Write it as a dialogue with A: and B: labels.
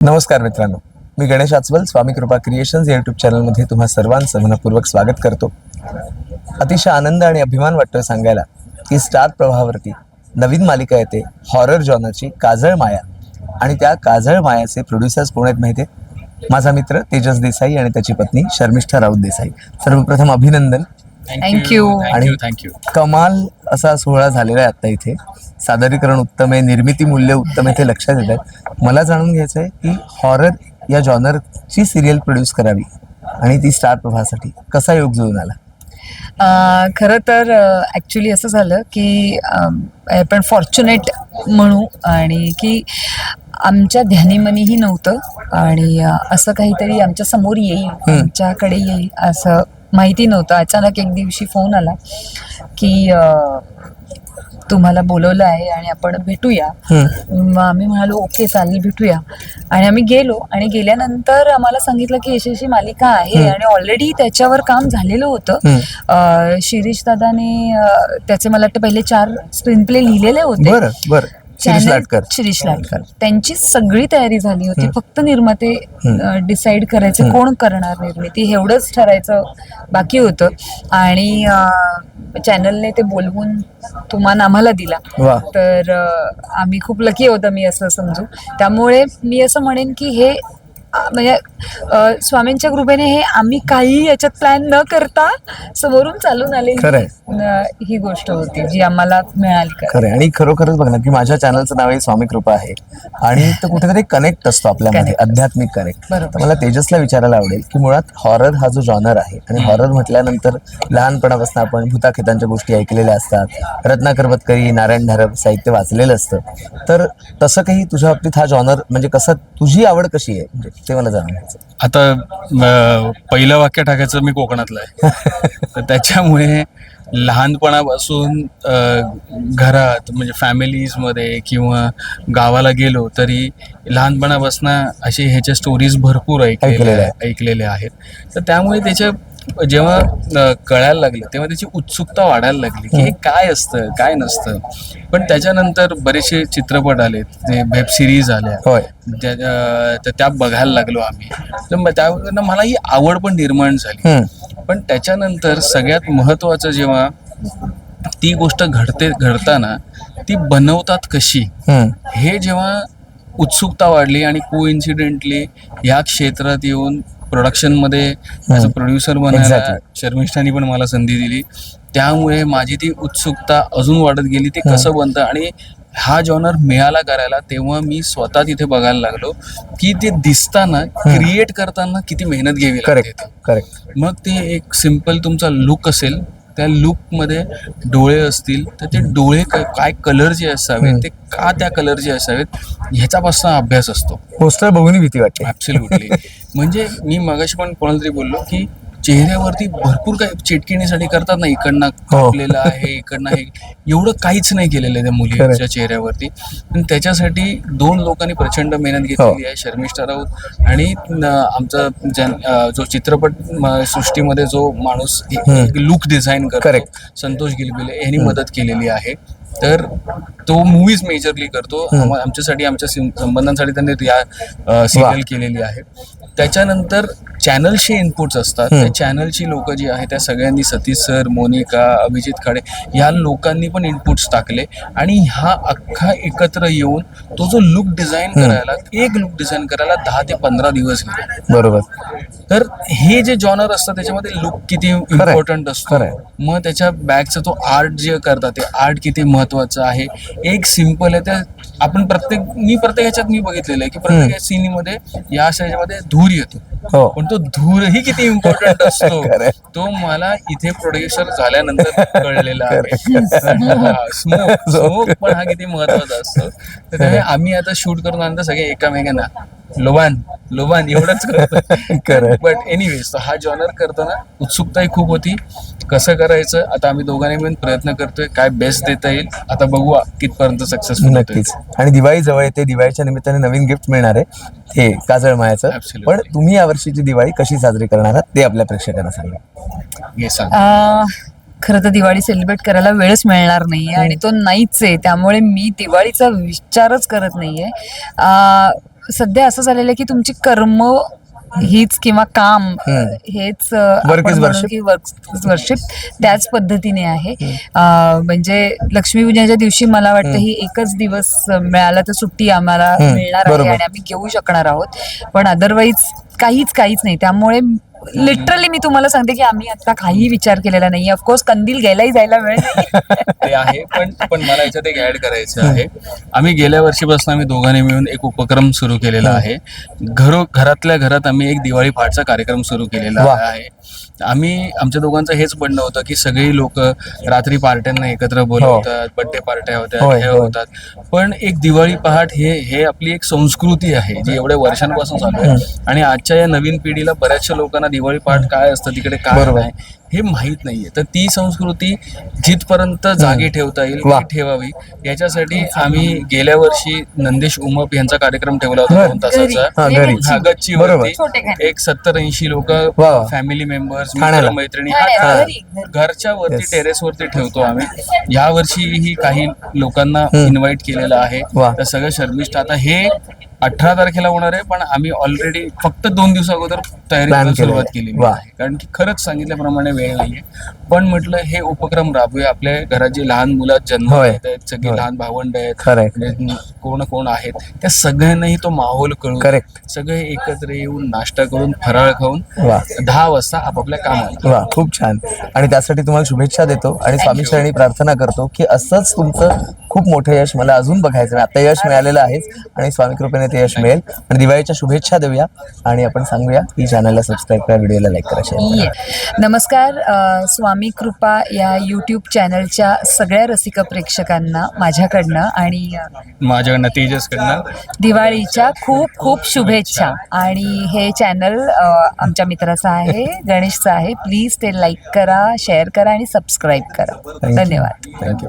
A: नमस्कार मित्रांनो. मी गणेश आचवल स्वामी कृपा क्रिएशन्स या युट्यूब चॅनलमध्ये तुम्हा सर्वांचं मनपूर्वक स्वागत करतो. अतिशय आनंद आणि अभिमान वाटतोय सांगायला की स्टार प्रवाहावरती नवीन मालिका येते हॉरर जॉनरची काजळ माया. आणि त्या काजळ मायाचे प्रोड्युसर्स कोण आहेत माहिती माझा मित्र तेजस देसाई आणि त्याची पत्नी शर्मिष्ठा राऊत देसाई. सर्वप्रथम अभिनंदन.
B: You.
A: आणि
C: थँक्यू
A: कमाल असा सोहळा झालेला आहे आता इथे. सादरीकरण उत्तम आहे निर्मिती मूल्य उत्तम आहे ते लक्षात येत आहे मला जाणून घ्यायचं आहे की हॉरर या जॉनरची सिरियल प्रोड्यूस करावी आणि ती स्टार प्रभासाठी कसा योग जुळून आला?
B: खरं तर ॲक्च्युली असं झालं की आपण फॉर्च्युनेट म्हणू आणि की आमच्या ध्यानीमनीही नव्हतं आणि असं काहीतरी आमच्यासमोर येईल आमच्याकडे येईल असं माहिती नव्हतं. अचानक एक दिवशी फोन आला की तुम्हाला बोलवलं आहे आणि आपण भेटूया. मग आम्ही म्हणालो ओके चालेल भेटूया. आणि आम्ही गेलो आणि गेल्यानंतर आम्हाला सांगितलं की अशी मालिका आहे आणि ऑलरेडी त्याच्यावर काम झालेलं होतं. शिरीष दादाने त्याचे मला वाटतं पहिले चार स्क्रीन प्ले लिहिलेले होते.
A: शिरीष लाटकर.
B: शिरीष लाटकर. त्यांची सगळी तयारी झाली होती. फक्त निर्माते डिसाईड करायचे कोण करणार निर्मिती एवढंच ठरायचं बाकी होतं. आणि चॅनलने ते बोलवून तुम्हाला आम्हाला दिला. तर आम्ही खूप लकी होतं मी असं समजू. त्यामुळे मी असं म्हणेन की हे म्हणजे स्वामींच्या कृपेने हे आम्ही काही याच्यात प्लॅन न करता समोरून चालून. अं, ही गोष्ट होती जी आम्हाला मिळाली
A: खरं. आणि खरोखरच बघ ना की माझ्या चॅनलचं नाव आहे स्वामी कृपा आहे. आणि तो कुठेतरी कनेक्ट असतो आपल्यामध्ये. आध्यात्मिक कनेक्ट मला तेजसला विचारायला आवडेल की मुळात हॉरर हा जो जॉनर आहे आणि हॉरर म्हटल्यानंतर लहानपणापासून आपण भूताखेतांच्या गोष्टी ऐकलेल्या असतात रत्नाकर बतकरी नारायण धारप साहित्य वाचलेलं असतं. तर तसं काही तुझ्या बाबतीत हा जॉनर म्हणजे कसं तुझी आवड कशी आहे? म्हणजे ते मला जाणून घ्यायचं.
C: आता अं, पहिलं वाक्य टाकायचं मी कोकणातलं आहे. तर त्याच्यामुळे लहानपणापासून अं, घरात म्हणजे फॅमिलीजमध्ये किंवा गावाला गेलो तरी लहानपणापासून असे ह्याच्या स्टोरीज भरपूर
A: ऐकलेल्या
C: ऐकलेल्या
A: आहेत.
C: ऐकलेल्या आहेत. तर त्यामुळे त्याच्या जेव्हा कळायला लागलं तेव्हा त्याची उत्सुकता वाढायला लागली की हे काय असतं काय नसतं. पण त्याच्यानंतर बरेचसे चित्रपट आलेत जे वेब सिरीज आल्या.
A: होय.
C: त्या त्या बघायला लागलो आम्ही. तर त्यावरनं मला ही आवड पण निर्माण झाली. पण त्याच्यानंतर सगळ्यात महत्वाचं जेव्हा ती गोष्ट घडते घडताना ती बनवतात कशी. हे जेव्हा उत्सुकता वाढली आणि को इन्सिडेंटली ह्या क्षेत्रात येऊन प्रोडक्शनमध्ये ॲज अ प्रोड्युसर बनायला. शर्मिष्ठानी पण मला संधी दिली. त्यामुळे माझी ती उत्सुकता अजून वाढत गेली ते कसं बनतं आणि हा जॉनर मिळाला करायला तेव्हा मी स्वतः तिथे बघायला लागलो की ते दिसताना क्रिएट करताना किती मेहनत घ्यावी लागते
A: करेक्ट करेक्ट
C: मग ते एक सिंपल तुमचा लुक असेल त्या लुकमध्ये डोळे असतील तर ते डोळे काय कलरचे असावेत ते का त्या कलरचे असावेत ह्याच्यापासून अभ्यास असतो.
A: पोस्टर बघून भीती वाटते.
C: ऍब्सल्युटली म्हणजे मी मगाशी पण कोणाला तरी बोललो की चेहऱ्यावरती भरपूर काही चिटकिणीसाठी करतात ना इकडनं कापलेलं आहे इकडनं हे. एवढं काहीच नाही केलेलं आहे त्या मुलीच्या चेहऱ्यावरती. पण त्याच्यासाठी दोन लोकांनी प्रचंड मेहनत घेतलेली आहे शर्मिष्ठा राऊत आणि आमचा जो चित्रपट सृष्टीमध्ये जो माणूस लुक डिझाईन करतो. संतोष गिलबिले यांनी मदत केलेली आहे. तर तो मूवीज मेजरली करतो. आम- आमच्यासाठी आमच्या संबंधांसाठी त्यांनी सिरियल केलेली आहे. त्याच्यानंतर चॅनलचे इनपुट्स असतात. त्या चॅनलची लोक जी आहे त्या सगळ्यांनी सतीश सर मोनिका अभिजित खाडे या लोकांनी पण इनपुट्स टाकले. आणि हा अख्खा एकत्र येऊन तो जो लुक डिझाईन करायला एक लुक डिझाईन करायला दहा ते पंधरा दिवस गेले.
A: बरोबर.
C: तर हे जे जॉनर असतं त्याच्यामध्ये लुक किती इम्पॉर्टंट असतो. मग त्याच्या बॅगचं तो आर्ट जे करतात ते आर्ट किती महत्वाचं आहे. एक सिंपल आहे त्या आपण प्रत्येक मी प्रत्येक ह्याच्यात मी बघितलेलं आहे की प्रत्येक सिनेमध्ये या ह्याच्यामध्ये धूर येतो.
A: हो.
C: पण तो धूरही किती इम्पॉर्टंट असतो. तो मला इथे प्रोड्युसर झाल्यानंतर कळलेला आहे. स्मोक स्मोक पण हा किती महत्त्वाचा असतो. तर त्यामुळे आम्ही आता शूट करून आनंतर सगळे एकामेकांना. लोबान लोबान एवढंच. करतो बट एनिवेज हा जॉनर करताना उत्सुकताही खूप होती. कसं करायचं? आता आम्ही दोघांनी मिळून प्रयत्न करतोय. काय बेस्ट देता येईल? आता बघू कितपर्यंत सक्सेसफुल
A: नक्कीच. आणि दिवाळी जवळ येते. दिवाळीच्या निमित्ताने नवीन गिफ्ट मिळणार आहे. हे काजळ मायाचं. पण तुम्ही यावर्षीची दिवाळी कशी साजरी करणार आहात? ते आपल्या प्रेक्षकांना सांगा.
C: सांग
B: अं, खरं तर दिवाळी सेलिब्रेट करायला वेळच मिळणार नाहीये आणि तो नाहीच आहे. त्यामुळे मी दिवाळीचा विचारच करत नाहीये. अं, सध्या असं झालेलं आहे की तुमची कर्म हीच किंवा काम. हेच आपण म्हणू. की वर्क वर्शिप त्याच पद्धतीने आहे. म्हणजे लक्ष्मीपूजनाच्या दिवशी मला वाटतं ही एकच दिवस मिळाला तर सुट्टी आम्हाला मिळणार आहे. आणि आम्ही घेऊ शकणार आहोत. पण अदरवाईज काहीच काहीच नाही. त्यामुळे लिटरली मी तुम्हाला सांगते की आम्ही आता काही विचार केलेला नाही ऑफकोर्स कंदील घ्यायलाही जायला वेळ
C: ते आहे पण पण मला याच्यात एक ऍड करायचं आहे. आम्ही गेल्या वर्षीपासून आम्ही दोघांनी मिळून एक उपक्रम सुरू केलेला आहे. घरो घरातल्या घरात आम्ही एक दिवाळी पहाटचा कार्यक्रम सुरू केलेला. आहे. आम्ही आमच्या दोघांचं हेच म्हणणं होतं की सगळी लोक रात्री पार्ट्यांना एकत्र बोलवतात बर्थडे पार्ट्या होत्या हे. होतात पण एक दिवाळी पहाट हे हे आपली एक संस्कृती आहे जी एवढ्या वर्षांपासून चालू आहे आणि आजच्या या नवीन पिढीला बऱ्याचशा लोकांना दिवाळी पहाट काय असतं तिकडे काय. नाही हे माहीत नाहीये तर ती संस्कृती जिथपर्यंत जागी ठेवता येईल. ती ठेवावी याच्यासाठी आम्ही गेल्या वर्षी नंदेश उमप यांचा कार्यक्रम ठेवला होता. दोन तासाचा
A: हा,
B: छोटे खाणे.
C: एक सत्तर ऐंशी लोक
A: वा.
C: फॅमिली मेंबर्स
A: ठाण्याला.
C: मैत्रिणी हा. घरच्या वरती
A: Yes.
C: टेरेस वरती ठेवतो आम्ही या वर्षीही काही लोकांना इन्व्हाइट केलेलं आहे
A: वा.
C: तर सगळं शर्मिष्ठ आता हे अठरा तारखेला होणार आहे पण आम्ही ऑलरेडी फक्त दोन दिवस अगोदर तयारी करायला सुरुवात.
A: आहे.
C: कारण की खरंच सांगितल्याप्रमाणे वेळ नाहीये. पण म्हटलं हे उपक्रम राबूया. आपल्या घरात जी लहान मुलं जन्म आहेत सगळी. लहान भावंड आहेत. म्हणजे कोण कोण आहेत. त्या सगळ्यांनाही तो माहोल कळून
A: Correct.
C: सगळे एकत्र येऊन नाश्ता करून फराळ खाऊन दहा वाजता आपापल्या कामाला
A: खूप छान. आणि त्यासाठी तुम्हाला शुभेच्छा देतो आणि स्वामी प्रार्थना करतो की असंच तुमचं खूप मोठं यश मला अजून बघायचं आहे. आता यश मिळालेलं आहेच आणि स्वामी कृपेने ते यश मिळेल. आणि दिवाळीच्या शुभेच्छा देऊया आणि आपण सांगूया की चॅनलला सबस्क्राईब करा व्हिडिओला लाईक करा शेअर करा.
B: नमस्कार स्वामी कृपा या यूट्यूब चॅनलच्या सगळ्या रसिक प्रेक्षकांना माझ्याकडनं आणि
C: माझ्याकडनं तेजसकडनं.
B: दिवाळीच्या खूप खूप शुभेच्छा. आणि हे चॅनल आमच्या मित्राचं आहे गणेशचं आहे. प्लीज ते लाईक करा शेअर करा आणि सबस्क्राईब करा. धन्यवाद.
A: थँक्यू